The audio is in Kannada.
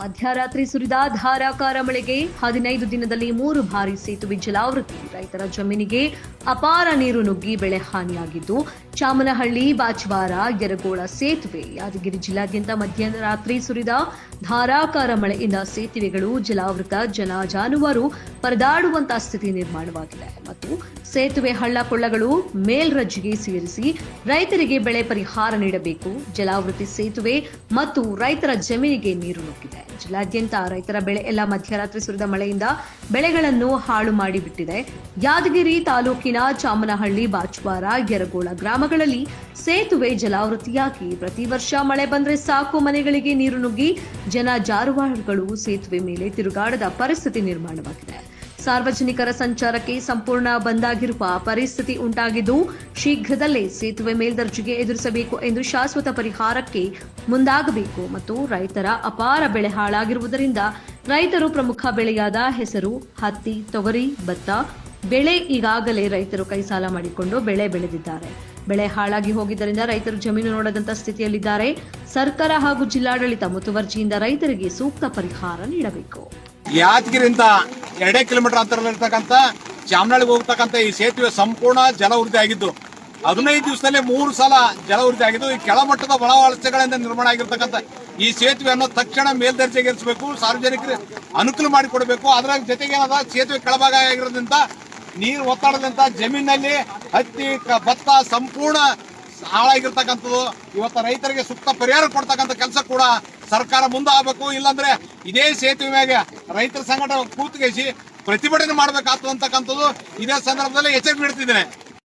ಮಧ್ಯರಾತ್ರಿ ಸುರಿದ ಧಾರಾಕಾರ ಮಳೆಗೆ ಹದಿನೈದು ದಿನದಲ್ಲಿ ಮೂರು ಬಾರಿ ಸೇತುವೆ ಜಲಾವೃತ್ತಿ ರೈತರ ಜಮೀನಿಗೆ ಅಪಾರ ನೀರು ನುಗ್ಗಿ ಬೆಳೆ ಹಾನಿಯಾಗಿದ್ದು, ಚಾಮನಹಳ್ಳಿ, ಬಾಚವಾರ, ಯರಗೋಳ ಸೇತುವೆ, ಯಾದಗಿರಿ ಜಿಲ್ಲಾದ್ಯಂತ ಮಧ್ಯರಾತ್ರಿ ಸುರಿದ ಧಾರಾಕಾರ ಮಳೆಯಿಂದ ಸೇತುವೆಗಳು, ಜಲಾವೃತ, ಜನ, ಜಾನುವಾರು ಪರದಾಡುವಂತಹ ಸ್ಥಿತಿ ನಿರ್ಮಾಣವಾಗಿದೆ. ಮತ್ತು ಸೇತುವೆ ಹಳ್ಳ ಕೊಳ್ಳಗಳು ಮೇಲ್ರಜ್ಜಿಗೆ ಸೇರಿಸಿ ರೈತರಿಗೆ ಬೆಳೆ ಪರಿಹಾರ ನೀಡಬೇಕು. ಜಲಾವೃತಿ ಸೇತುವೆ ಮತ್ತು ರೈತರ ಜಮೀನಿಗೆ ನೀರು ನುಗ್ಗಿದೆ. ಜಿಲ್ಲಾದ್ಯಂತ ರೈತರ ಬೆಳೆ, ಎಲ್ಲ ಮಧ್ಯರಾತ್ರಿ ಸುರಿದ ಮಳೆಯಿಂದ ಬೆಳೆಗಳನ್ನು ಹಾಳು ಮಾಡಿಬಿಟ್ಟಿದೆ. ಯಾದಗಿರಿ ತಾಲೂಕಿನ ಚಾಮನಹಳ್ಳಿ, ಬಾಚ್ವಾರ, ಯರಗೋಳ ಗ್ರಾಮಗಳಲ್ಲಿ ಸೇತುವೆ ಜಲಾವೃತಿಯಾಗಿ ಪ್ರತಿ ವರ್ಷ ಮಳೆ ಬಂದ್ರೆ ಸಾಕು ಮನೆಗಳಿಗೆ ನೀರು ನುಗ್ಗಿ ಜನ ಜಾನುವಾರುಗಳು ಸೇತುವೆ ಮೇಲೆ ತಿರುಗಾಡದ ಪರಿಸ್ಥಿತಿ ನಿರ್ಮಾಣವಾಗಿದೆ. ಸಾರ್ವಜನಿಕರ ಸಂಚಾರಕ್ಕೆ ಸಂಪೂರ್ಣ ಬಂದಾಗಿರುವ ಪರಿಸ್ಥಿತಿ ಉಂಟಾಗಿದ್ದು, ಶೀಘ್ರದಲ್ಲೇ ಸೇತುವೆ ಮೇಲ್ದರ್ಜೆಗೆ ಎದುರಿಸಬೇಕು ಎಂದು ಶಾಶ್ವತ ಪರಿಹಾರಕ್ಕೆ ಮುಂದಾಗಬೇಕು ಮತ್ತು ರೈತರ ಅಪಾರ ಬೆಳೆ ಹಾಳಾಗಿರುವುದರಿಂದ ರೈತರು ಪ್ರಮುಖ ಬೆಳೆಯಾದ ಹೆಸರು, ಹತ್ತಿ, ತೊಗರಿ, ಭತ್ತ, ಬೆಳೆ ಈಗಾಗಲೇ ರೈತರು ಕೈ ಸಾಲ ಮಾಡಿಕೊಂಡು ಬೆಳೆ ಬೆಳೆದಿದ್ದಾರೆ. ಬೆಳೆ ಹಾಳಾಗಿ ಹೋಗಿದ್ದರಿಂದ ರೈತರು ಜಮೀನು ನೋಡದಂತ ಸ್ಥಿತಿಯಲ್ಲಿದ್ದಾರೆ. ಸರ್ಕಾರ ಹಾಗೂ ಜಿಲ್ಲಾಡಳಿತ ಮುತುವರ್ಜಿಯಿಂದ ರೈತರಿಗೆ ಸೂಕ್ತ ಪರಿಹಾರ ನೀಡಬೇಕು. ಯಾದಗಿರಿಂದ ಎರಡೇ ಕಿಲೋಮೀಟರ್ ಅಂತರದಲ್ಲಿರ್ತಕ್ಕಂಥ ಚಾಮನಹಳ್ಳಿಗೆ ಹೋಗ್ತಕ್ಕಂಥ ಈ ಸೇತುವೆ ಸಂಪೂರ್ಣ ಜಲವೃದ್ಧಿ ಆಗಿದ್ದು, ಹದಿನೈದು ದಿವಸದಲ್ಲಿ ಮೂರು ಸಲ ಜಲವೃದ್ಧಿ ಆಗಿದ್ದು, ಈ ಕೆಳಮಟ್ಟದ ಒಳವಳಸೆಗಳಿಂದ ನಿರ್ಮಾಣ ಆಗಿರ್ತಕ್ಕಂಥ ಈ ಸೇತುವೆಯನ್ನು ತಕ್ಷಣ ಮೇಲ್ದರ್ಜೆಗೇರಿಸಬೇಕು ಸಾರ್ವಜನಿಕರಿಗೆ ಅನುಕೂಲ ಮಾಡಿಕೊಡಬೇಕು. ಅದರ ಜೊತೆಗೆ ಏನದ, ಸೇತುವೆ ಕೆಳಭಾಗ ಆಗಿರೋದ್ರಿಂದ ನೀರು ಒತ್ತಡದಂತ ಜಮೀನಲ್ಲಿ ಹತ್ತಿ ಭತ್ತ ಸಂಪೂರ್ಣ ಹಾಳಾಗಿರ್ತಕ್ಕಂಥದ್ದು. ಇವತ್ತು ರೈತರಿಗೆ ಸೂಕ್ತ ಪರಿಹಾರ ಕೊಡ್ತಕ್ಕಂಥ ಕೆಲಸ ಕೂಡ ಸರ್ಕಾರ ಮುಂದೆ ಆಗ್ಬೇಕು ಇಲ್ಲಾಂದ್ರೆ ಇದೇ ಸೇತುವೆ ಮ್ಯಾಗೆ ರೈತರ ಸಂಘಟನೆ ಕೂತ್ಗೆಸಿ ಪ್ರತಿಭಟನೆ ಮಾಡಬೇಕಾಗ್ತದೆ ಅಂತಕ್ಕಂಥದ್ದು ಇದೇ ಸಂದರ್ಭದಲ್ಲಿ ಎಚ್ಚರಿಕೆ ನೀಡ್ತಿದ್ದೇನೆ.